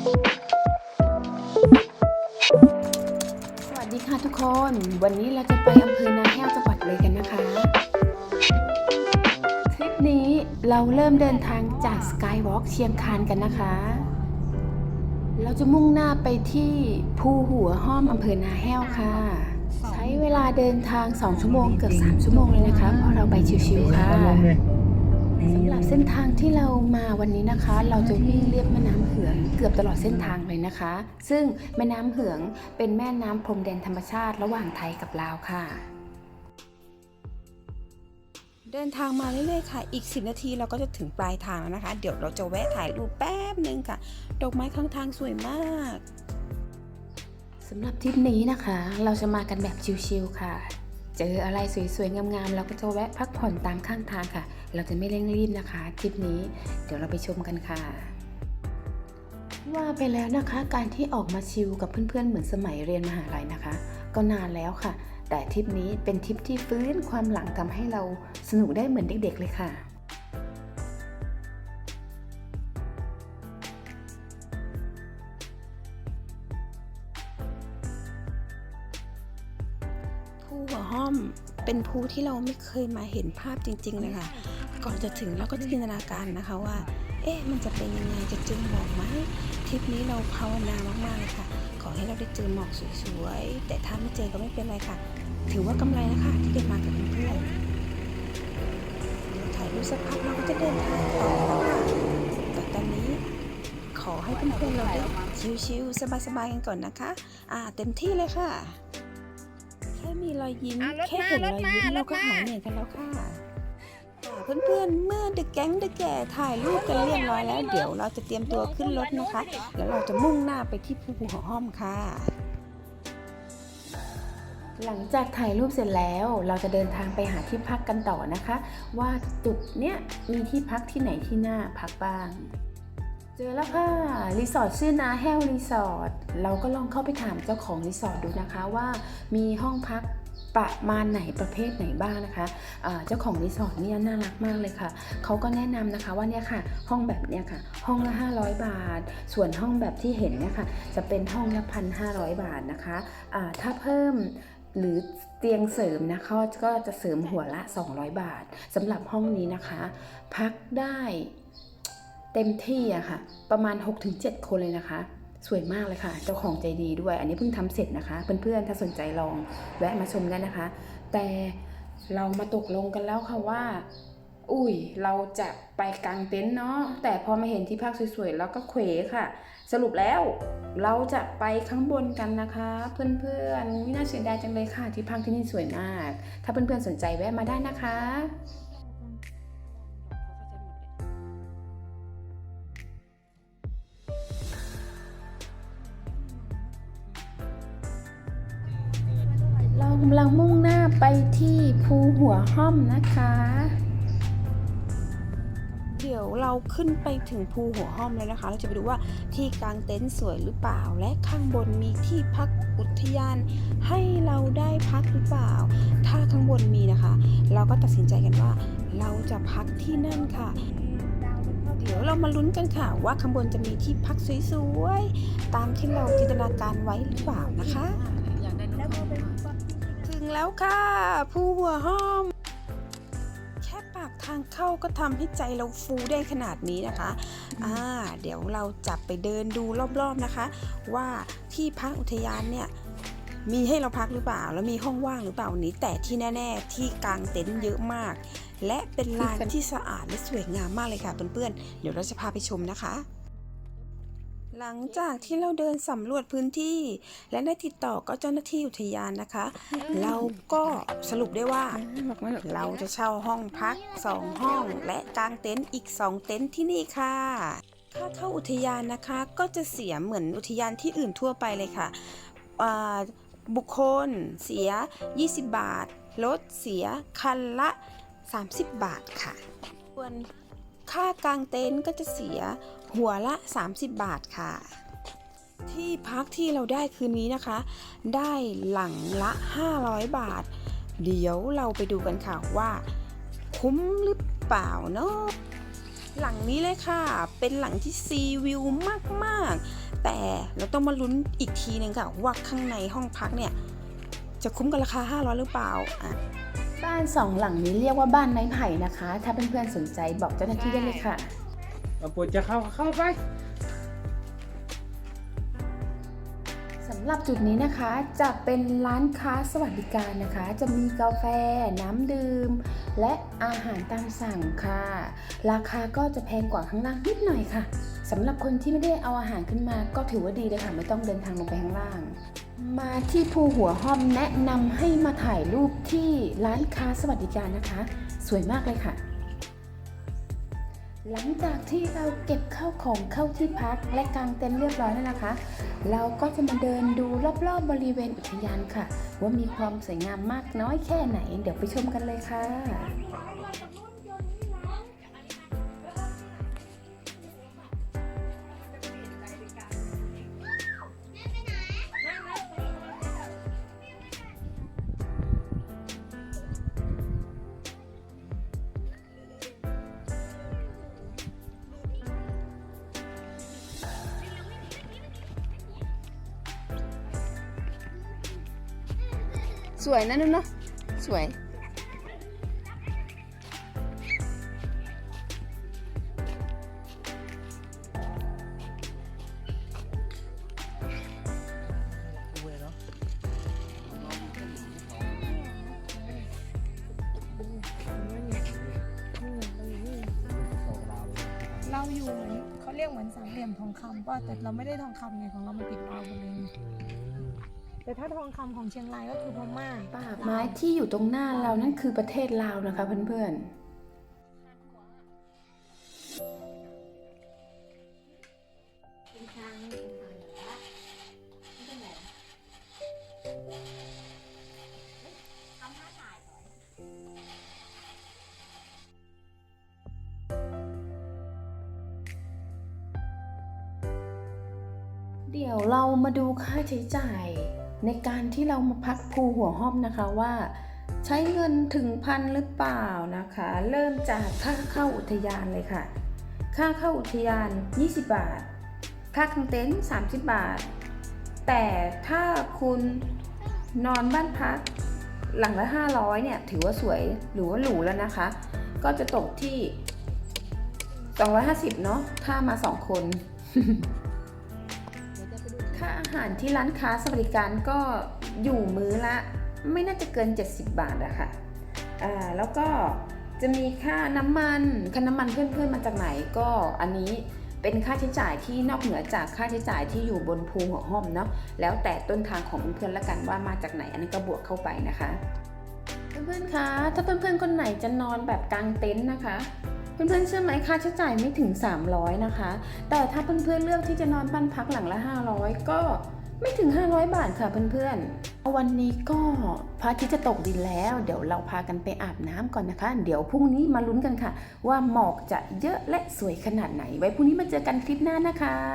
สวัสดีค่ะทุกคน วันนี้เราจะไปอำเภอนาแห้วจังหวัดเลยกันนะคะ ทริปนี้เราเริ่มเดินทางจากสกายวอล์กเชียงคานกันนะคะ เราจะมุ่งหน้าไปที่ภูหัวห้อมอำเภอนาแห้วค่ะ ใช้เวลาเดินทาง 2 ชั่วโมงเกือบ3ชั่วโมงเลยนะคะ เพราะเราไปชิวๆค่ะ สำหรับเส้นทางที่เรามาวันนี้นะคะ เราจะวิ่งเลียบแม่น้ำเหืองเกือบตลอดเส้นทางเลยนะคะ ซึ่งแม่น้ำเหืองเป็นแม่น้ำพรมแดนธรรมชาติระหว่างไทยกับลาวค่ะ เดินทางมาเรื่อยๆค่ะ อีก 10 นาทีเราก็จะถึงปลายทางแล้วนะคะ เดี๋ยวเราจะแวะถ่ายรูปแป๊บนึงค่ะ ดอกไม้ข้างทางสวยมากสำหรับทริปนี้นะคะ เราจะมากันแบบชิลๆค่ะ เจออะไรสวยๆ งามๆ เราก็จะแวะพักผ่อนตามข้างทางค่ะ เราจะไม่เร่งรีบนะคะทริปนี้ เดี๋ยวเราไปชมกันค่ะ ว่าไปแล้วนะคะ การที่ออกมาชิลกับเพื่อนๆ เหมือนสมัยเรียนมหาลัยนะคะ ก็นานแล้วค่ะ แต่ทริปนี้เป็นทริปที่ฟื้นความหลังทำให้เราสนุกได้เหมือนเด็กๆ เลยค่ะ ภูหัวห้อมเป็นภูที่เราไม่เคยมาเห็นภาพจริง ๆ เลยค่ะ ก่อนจะถึงเราก็จินตนาการนะคะว่า เอ๊ะ มันจะเป็นยังไงจะเจอหมอกไหมทริปนี้เราภาวนามากๆเลยค่ะ ขอให้เราได้เจอหมอกสวยๆ แต่ถ้าไม่เจอก็ไม่เป็นไรค่ะ ถือว่ากำไรนะคะที่ได้มากับเพื่อนๆดูถ่ายรูปสักพักเราก็จะเดินทางต่อแล้วค่ะแต่ตอนนี้ขอให้เพื่อนๆเราได้ชิลๆสบายๆกันก่อนนะคะ อ่า เต็มที่เลยค่ะ แค่มีรอยยิ้ม อะรถแค่มาเห็นรอยรถมายิ้มเราก็รถมาหายเหนื่อยกันแล้วค่ะค่ะ เพื่อนๆ เมื่อเด็กแก๊งเด็กแก่ถ่ายรูปกันเรียบร้อยแล้ว เดี๋ยวเราจะเตรียมตัวขึ้นรถนะคะ แล้วเราจะมุ่งหน้าไปที่ภูหัวห้อมค่ะ หลังจากถ่ายรูปเสร็จแล้วเราจะเดินทางไปหาที่พักกันต่อนะคะ ว่าจุดเนี้ยมีที่พักที่ไหนที่น่าพักบ้าง เจอแล้วค่ะรีสอร์ทชื่อนาแห้วรีสอร์ทเราก็ลองเข้าไปถามเจ้าของรีสอร์ทดูนะคะว่ามีห้องพักประมาณไหนประเภทไหนบ้างนะคะอ่าเจ้าของรีสอร์ทเนี่ยน่ารักมากเลยค่ะ เขาก็แนะนำนะคะว่าเนี่ยค่ะ ห้องแบบเนี้ยค่ะ ห้องละ 500 บาท ส่วนห้องแบบที่เห็นเนี่ยค่ะ จะเป็นห้องละพันห้าบาทนะคะอ่าถ้าเพิ่มหรือเตียงเสริมนะเขาก็จะเสริมหัวละ 200 บาทสำหรับห้องนี้นะคะ พักได้ เต็มที่อะค่ะ ประมาณ 6-7 คนเลยนะคะ สวยมากเลยค่ะ เจ้าของใจดีด้วย อันนี้เพิ่งทำเสร็จนะคะ เพื่อนๆ ถ้าสนใจลองแวะมาชมกันนะคะ แต่เรามาตกลงกันแล้วค่ะว่า อุ้ย เราจะไปกางเต็นท์เนาะ แต่พอมาเห็นที่พักสวยๆ แล้วก็เขวค่ะ สรุปแล้วเราจะไปข้างบนกันนะคะ เพื่อนๆอุ๊ยน่าเสียดายจังเลยค่ะ ที่พักที่นี่สวยมาก ถ้าเพื่อนๆ สนใจแวะมาได้นะคะ กำลังมุ่งหน้าไปที่ภูหัวห้อมนะคะ เดี๋ยวเราขึ้นไปถึงภูหัวห้อมเลยนะคะ เราจะไปดูว่าที่กางเต็นท์สวยหรือเปล่า และข้างบนมีที่พักอุทยานให้เราได้พักหรือเปล่า ถ้าข้างบนมีนะคะ เราก็ตัดสินใจกันว่าเราจะพักที่นั่นค่ะเดี๋ยวเรามาลุ้นกันค่ะว่าข้างบนจะมีที่พักสวยๆ ตามที่เราจินตนาการไว้หรือเปล่านะคะถึ งแล้วค่ะ ภูหัวห้อม แค่ปากทางเข้าก็ทำให้ใจเราฟูได้ขนาดนี้นะคะ อ่า เดี๋ยวเราจะไปเดินดูรอบๆนะคะ ว่าที่พักอุทยานเนี่ยมีให้เราพักหรือเปล่า แล้วมีห้องว่างหรือเปล่าวันนี้ แต่ที่แน่ ๆ ที่กางเต็นท์เยอะมาก และเป็นลานที่สะอาดและสวยงามมากเลยค่ะเพื่อนๆเดี๋ยวเราจะพาไปชมนะคะ หลังจากที่เราเดินสำรวจพื้นที่ และได้ติดต่อก็เจ้าหน้าที่อุทยานนะคะ เราก็สรุปได้ว่า เราจะเช่าห้องพัก 2 ห้อง และกางเต็นท์อีก 2 เต็นท์ที่นี่ค่ะค่าเข้าอุทยานนะคะก็จะเสียเหมือนอุทยานที่อื่นทั่วไปเลยค่ะอ่าบุคคลเสีย 20 บาท รถเสียคันละ 30 บาทค่ะส่วนค่ากางเต็นท์ก็จะเสีย หัวละ 30 บาทค่ะ ที่พักที่เราได้คืนนี้นะคะ ได้หลังละ 500 บาท เดี๋ยวเราไปดูกันค่ะว่า คุ้มหรือเปล่าเนาะหลังนี้เลยค่ะ เป็นหลังที่ซีวิวมากๆ แต่เราต้องมาลุ้นอีกทีหนึงค่ะ ว่าข้างในห้องพักเนี่ย จะคุ้มกับราคา 500 หรือเปล่าอะบ้านสองหลังนี้เรียกว่าบ้านไม้ไผ่นะคะ ถ้าเพื่อนๆสนใจบอกเจ้าหน้าที่ได้เลยค่ะ เอาปวดจะเข้าเข้าไปสำหรับจุดนี้นะคะจะเป็นร้านค้าสวัสดิการนะคะ จะมีกาแฟ น้ำดื่ม และอาหารตามสั่งค่ะ ราคาก็จะแพงกว่าข้างล่างนิดหน่อยค่ะสำหรับคนที่ไม่ได้เอาอาหารขึ้นมาก็ถือว่าดีเลยค่ะไม่ต้องเดินทางลงไปข้างล่าง มาที่ภูหัวห้อมแนะนำให้มาถ่ายรูปที่ร้านค้าสวัสดิการนะคะ สวยมากเลยค่ะ หลังจากที่เราเก็บข้าวของเข้าที่พักและกางเต็นท์เรียบร้อยแล้วนะคะ เราก็จะมาเดินดูรอบๆบริเวณอุทยานค่ะ ว่ามีความสวยงามมากน้อยแค่ไหน เดี๋ยวไปชมกันเลยค่ะ สวยนะนุ่นเนาะสวย เราอยู่เหมือนเขาเรียกเหมือนสามเหลี่ยมทองคำป่ะแต่เราไม่ได้ทองคำไงของเรามันติดลาวหมดเลย แต่ถ้าทองคำของเชียงรายก็คือพม่าป่าไม้ที่อยู่ตรงหน้าเรานั่นคือประเทศลาวนะคะเพื่อนๆเดี๋ยวเรามาดูค่าใช้จ่าย ในการที่เรามาพักภูหัวห้อมนะคะว่าใช้เงินถึงพันหรือเปล่านะคะ เริ่มจากค่าเข้าอุทยานเลยค่ะ ค่าเข้าอุทยาน 20 บาท ค่ากางเต็นท์30 บาท แต่ถ้าคุณนอนบ้านพักหลังละ 500 เนี่ย ถือว่าสวยหรือว่าหรูแล้วนะคะ ก็จะตกที่ 250 เนาะถ้ามา 2 คน ค่าอาหารที่ร้านค้าสวัสดิการก็อยู่มื้อละ ไม่น่าจะเกิน 70 บาทอะค่ะอ่าแล้วก็จะมีค่าน้ำมันค่าน้ำมันเพื่อนๆมาจากไหนก็อันนี้เป็นค่าใช้จ่ายที่นอกเหนือจากค่าใช้จ่ายที่อยู่บนภูหัวห้อมเนาะแล้วแต่ต้นทางของเพื่อนๆละกันว่ามาจากไหน อันนี้ก็บวกเข้าไปนะคะ เพื่อนๆคะถ้าเพื่อนๆคนไหนจะนอนแบบกลางเต็นท์นะคะ เพื่อนๆเชื่อไหมค่าใช้จ่ายไม่ถึง 300 นะคะ แต่ถ้าเพื่อนๆเลือกที่จะนอนบ้านพักหลังละ 500 ก็ไม่ถึง 500 บาทค่ะเพื่อนๆ วันนี้ก็พระอาทิตย์จะตกดินแล้ว เดี๋ยวเราพากันไปอาบน้ำก่อนนะคะ เดี๋ยวพรุ่งนี้มาลุ้นกันค่ะ ว่าหมอกจะเยอะและสวยขนาดไหน ไว้พรุ่งนี้มาเจอกันคลิปหน้านะคะ